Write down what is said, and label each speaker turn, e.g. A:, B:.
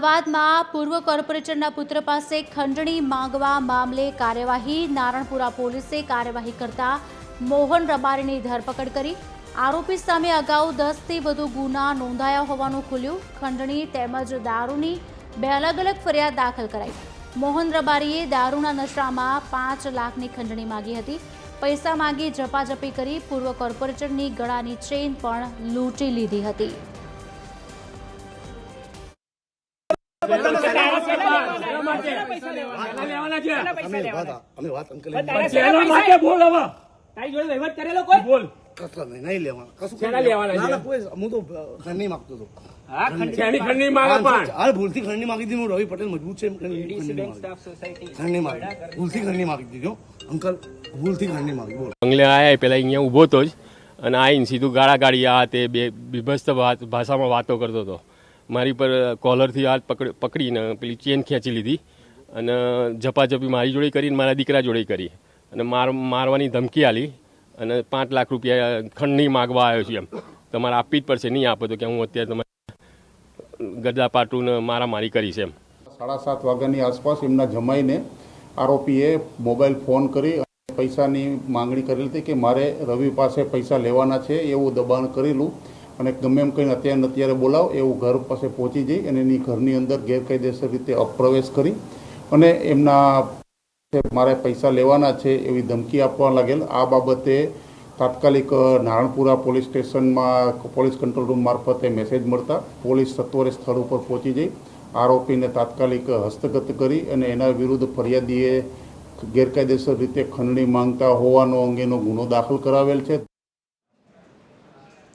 A: અમદાવાદમાં પૂર્વ કોર્પોરેટરના પુત્ર પાસે ખંડણી માંગવા મામલે કાર્યવાહી. નારણપુરા પોલીસે કાર્યવાહી કરતા મોહન રબારીની ધરપકડ કરી. આરોપી સામે અગાઉ દસથી વધુ ગુના નોંધાયા હોવાનું ખુલ્યું. ખંડણી તેમજ દારૂની બે અલગ અલગ ફરિયાદ દાખલ કરાઈ. મોહન રબારીએ દારૂના નશામાં પાંચ લાખની ખંડણી માંગી હતી. પૈસા માંગી ઝપાઝપી કરી પૂર્વ કોર્પોરેટરની ગળાની ચેઇન પણ લૂંટી લીધી હતી.
B: અમે વાત અંકલ
C: માટે બોલ હવે?
D: તારી જોડે વહીવટ કરેલો કોઈ?
C: બોલ.
B: કશું નહીં નહીં લેવાના. કશું
C: શેના લેવાના.
B: ના, કોઈ હું તો ખંડની માંગતો હતો
D: હા ખંડ
C: શેની ખંડની માંગે પણ?
B: હાલ ભૂલથી ખંડની માંગી દીધી. હું રવિ પટેલ મજબૂત છે ખંડની માંગી. ભૂલથી ખંડની માંગી દીધી. અંકલ ભૂલથી ખંડની માંગી બોલો.
E: બંગલે આયા પેલા અહીંયા ઊભો તો જ અને આવીને સીધું ગાળા ગાડી આ તે બે બીભસ્ત વાત ભાષામાં વાતો કરતો હતો મારી પર કોલરથી હાથ પકડ, પકડીને પેલી ચેન ખેંચી લીધી અને ઝપાઝપી મારી જોડે કરીને મારા દીકરા જોડે કરી. અને માર, મારવાની ધમકી આલી અને પાંચ લાખ રૂપિયા ખંડની માગવા આવ્યો છું એમ. તમારે આપવી જ પડશે, નહીં આપો તો કે હું અત્યારે તમારે ગદા પાટુને મારા મારી કરીશ એમ.
F: સાડા સાત વાગ્યાની આસપાસ એમના જમાઈને આરોપીએ મોબાઈલ ફોન કરી પૈસાની માંગણી કરેલી હતી કે મારે રવિ પાસે પૈસા લેવાના છે, એવું દબાણ કરેલું. અને ગમે એમ કંઈ અત્યારે અત્યારે બોલાવો એવું ઘર પાસે પહોંચી જઈ અને એની ઘરની અંદર ગેરકાયદેસર રીતે અપ્રવેશ કરી અને એમના મારે પૈસા લેવાના છે એવી ધમકી આપવા લાગેલ. આ બાબતે તાત્કાલિક નારણપુરા પોલીસ સ્ટેશનમાં પોલીસ કંટ્રોલ રૂમ મારફતે મેસેજ મળતા પોલીસ સત્વરે સ્થળ ઉપર પહોંચી જઈ, આરોપીને તાત્કાલિક હસ્તગત કરી અને એના વિરુદ્ધ ફરિયાદીએ ગેરકાયદેસર રીતે ખંડણી માંગતા હોવાનો અંગેનો ગુનો દાખલ કરાવેલ છે.